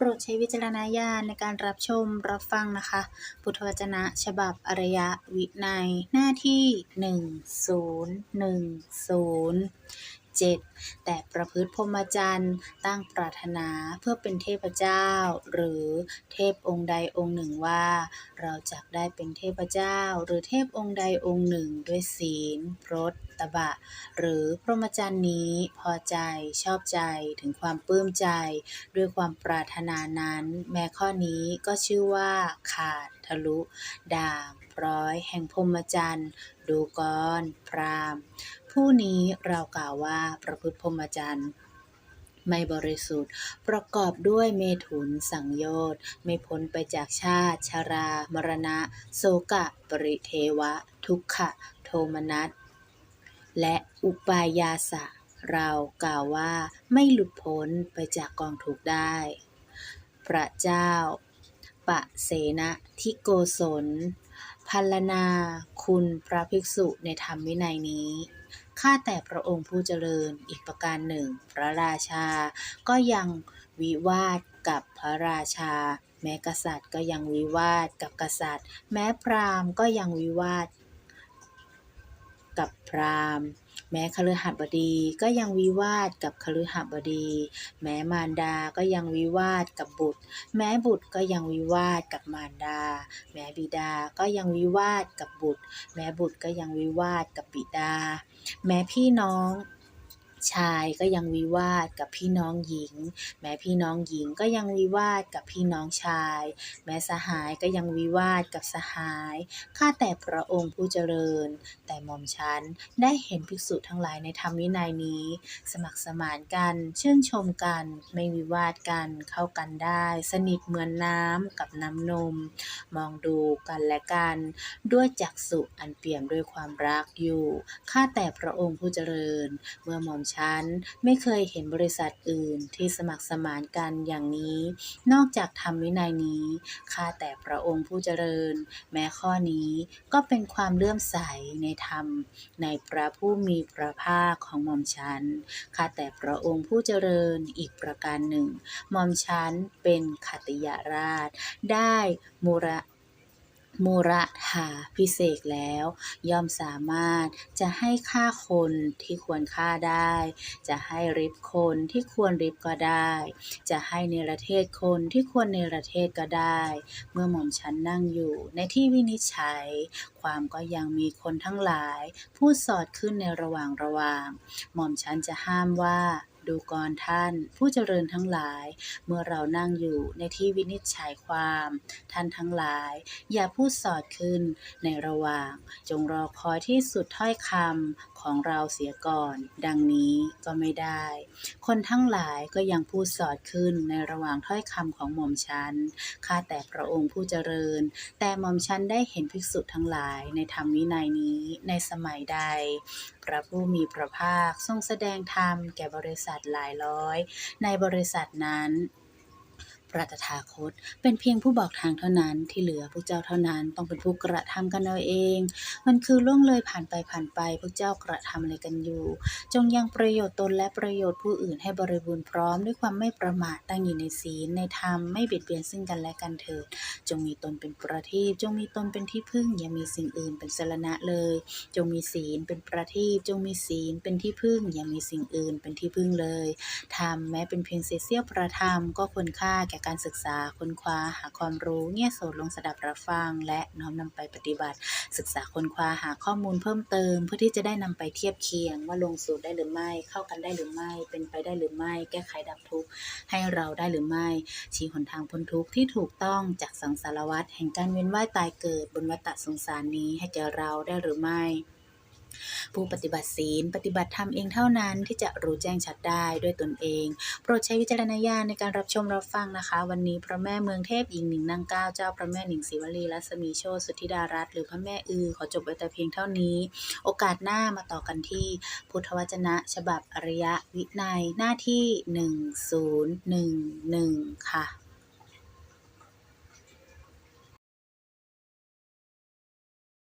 โปรดใช้วิจารณญาณในการรับชมรับฟังนะคะพุทธวจนะฉบับอรยวินัยหน้าที่ 1010 7แต่ประพฤติพรหมจรรย์ตั้งปรารถนาเพื่อเป็นเทพเจ้า หรือเทพองค์ใดองค์หนึ่งว่า เราจะได้เป็นเทพเจ้า หรือเทพองค์ใดองค์หนึ่งด้วยศีลพรต ตบะ หรือพรหมจรรย์นี้พอใจชอบใจถึงความปลื้มใจ ด้วยความปรารถนานั้น แม้ข้อนี้ก็ชื่อว่าขาดทะลุ ด่างร้อยแห่งพรหมจรรย์ดูกรพราม ผู้นี้เรากล่าวว่าประพฤติพรหมจรรย์ไม่บริสุทธิ์ ประกอบด้วยเมถุนสังโยชน์ ไม่พ้นไปจากชาติชรา มรณะ โศกะ ปริเทวะ ทุกขะ โทมนัส และอุปายาสะ เรากล่าวว่าไม่หลุดพ้นไปจากกองทุกได้ พระเจ้า ปะเสนะทิโกศลพัลลนาคุณพระภิกษุในธรรมวินัยนี้ ข้าแต่พระองค์ผู้เจริญอีกประการหนึ่ง พระราชา ก็ยังวิวาทกับพระราชา แม้กษัตริย์ก็ยังวิวาทกับกษัตริย์ แม้พราหมณ์ก็ยังวิวาท กับพราหมณ์ แม้คฤหับดีก็ยังวิวาทกับคฤหับดี แม้มารดาก็ยังวิวาทกับบุตร แม้บุตรก็ยังวิวาทกับมารดา แม้บิดาก็ยังวิวาทกับบุตร แม้บุตรก็ยังวิวาทกับบิดา แม้พี่น้อง ชายก็ยังวิวาทกับพี่น้องหญิง แม้พี่น้องหญิงก็ยังวิวาทกับพี่น้องชาย แม้สหายก็ยังวิวาทกับสหาย ข้าแต่พระองค์ผู้เจริญ แต่หม่อมฉันได้เห็นภิกษุทั้งหลายในธรรมวินัยนี้ สมัครสมานกัน ชื่นชมกัน ไม่วิวาทกัน เข้ากันได้ สนิทเหมือนน้ำกับน้ำนม มองดูกันและกัน ด้วยจักษุอันเปี่ยมด้วยความรักอยู่ ข้าแต่พระองค์ผู้เจริญ เมื่อหม่อมฉัน ไม่เคยเห็นบริษัทอื่นที่สมัครสมานกันอย่างนี้ นอกจากธรรมวินัยนี้ ข้าแต่พระองค์ผู้เจริญ แม้ข้อนี้ก็เป็นความเลื่อมใสในธรรม ในพระผู้มีพระภาคของหม่อมฉัน ข้าแต่พระองค์ผู้เจริญอีกประการหนึ่ง หม่อมฉันเป็นขติยราช ได้มูระ มูระถาพิเศษแล้ว ย่อมสามารถจะให้ฆ่าคนที่ควรฆ่าได้ จะให้ริบคนที่ควรริบก็ได้ จะให้เนรเทศคนที่ควรเนรเทศก็ได้ เมื่อหม่อมฉันนั่งอยู่ในที่วินิจฉัย ความก็ยังมีคนทั้งหลาย พูดสอดขึ้นในระหว่างระหว่าง หม่อมฉันจะห้ามว่า ดูกรท่าน ผู้เจริญทั้งหลาย เมื่อเรานั่งอยู่ในที่วินิจฉัยความ ท่านทั้งหลาย อย่าพูดสอดขึ้นในระหว่าง จงรอคอยที่สุดถ้อยคำของเราเสียก่อน ดังนี้ก็ไม่ได้ คนทั้งหลายก็ยังพูดสอดขึ้นในระหว่างถ้อยคำของหม่อมฉันข้าแต่พระองค์ผู้เจริญ แต่หม่อมฉันได้เห็นภิกษุทั้งหลายในธรรมวินัยนี้ในสมัยใด พระผู้มีพระภาคทรงแสดงธรรมแก่บริษัทหลายร้อย ในบริษัทนั้น พระตถาคต เป็นเพียงผู้บอกทางเท่านั้นที่เหลือพวกเจ้าเท่านั้นต้องเป็นผู้กระทำกันเอาเอง มันคือล่วงเลยผ่านไปผ่านไปพวกเจ้ากระทำอะไรกันอยู่ จงยังประโยชน์ตนและประโยชน์ผู้อื่นให้บริบูรณ์พร้อมด้วยความไม่ประมาทตั้งอยู่ในศีลในธรรมไม่เบียดเบียนซึ่งกันและกันเถิดจงมีตนเป็นประทีปจงมีตนเป็นที่พึ่งอย่ามีสิ่งอื่นเป็นสรณะเลย จงมีศีลเป็นประทีปจงมีศีลเป็นที่พึ่งอย่ามีสิ่งอื่นเป็นที่พึ่งเลยธรรมแม้เป็นเพียงเศษเสี้ยวประธรรมก็ควรค่าแก่การศึกษาค้นคว้าหาความรู้เงี่ยโสดลงสดับรับฟัง และน้อมนำไปปฏิบัติ ศึกษาค้นคว้าหาข้อมูลเพิ่มเติม เพื่อที่จะได้นำไปเทียบเคียง ว่าลงสูตรได้หรือไม่ เข้ากันได้หรือไม่ เป็นไปได้หรือไม่ แก้ไขดับทุกข์ให้เราได้หรือไม่ ชี้หนทางพ้นทุกข์ที่ถูกต้องจากสังสารวัฏแห่งการเวียนว่ายตายเกิดบนวัฏสงสารนี้ให้แก่เราได้หรือไม่ ผู้ปฏิบัติศีล ปฏิบัติธรรมเองเท่านั้นที่จะรู้แจ้งชัดได้ด้วยตนเอง โปรดใช้วิจารณญาณในการรับชมรับฟังนะคะ วันนี้พระแม่เมืองเทพหญิงหนิงนางก้าวเจ้าพระแม่หนิงศรีวลีรัศมีโชติสุทธิดารัตน์หรือพระแม่อือ ขอจบไว้แต่เพียงเท่านี้ โอกาสหน้ามาต่อกันที่ พุทธวจนะ ฉบับอริยวินัยหน้าที่ 1011 ค่ะ